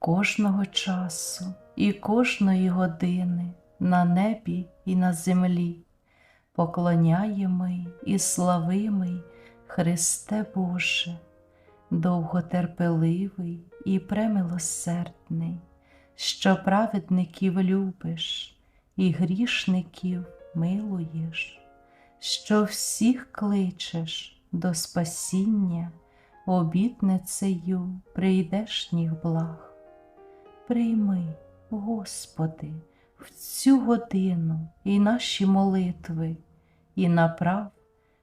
кожного часу і кожної години на небі і на землі. Поклоняємий і славимий Христе Боже, довготерпеливий і премилосердний, що праведників любиш і грішників милуєш, що всіх кличеш до спасіння обітницею прийдешніх благ. Прийми, Господи, в цю годину і наші молитви, і направ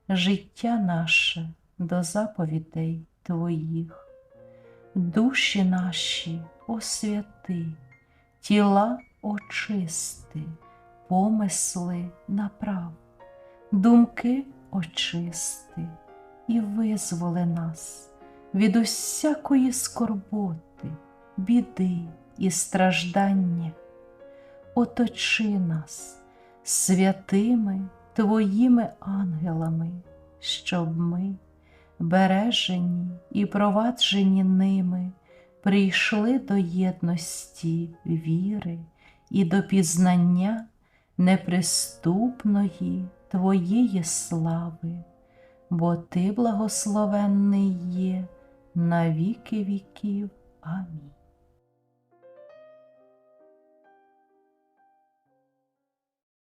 життя наше до заповідей Твоїх. Душі наші освяти, тіла очисти, помисли направ, думки очисти і визволи нас від усякої скорботи, біди і страждання. Оточи нас святими Твоїми ангелами, щоб ми, бережені і проваджені ними, прийшли до єдності віри і до пізнання неприступної Твоєї слави, бо Ти благословенний є на віки віків. Амінь.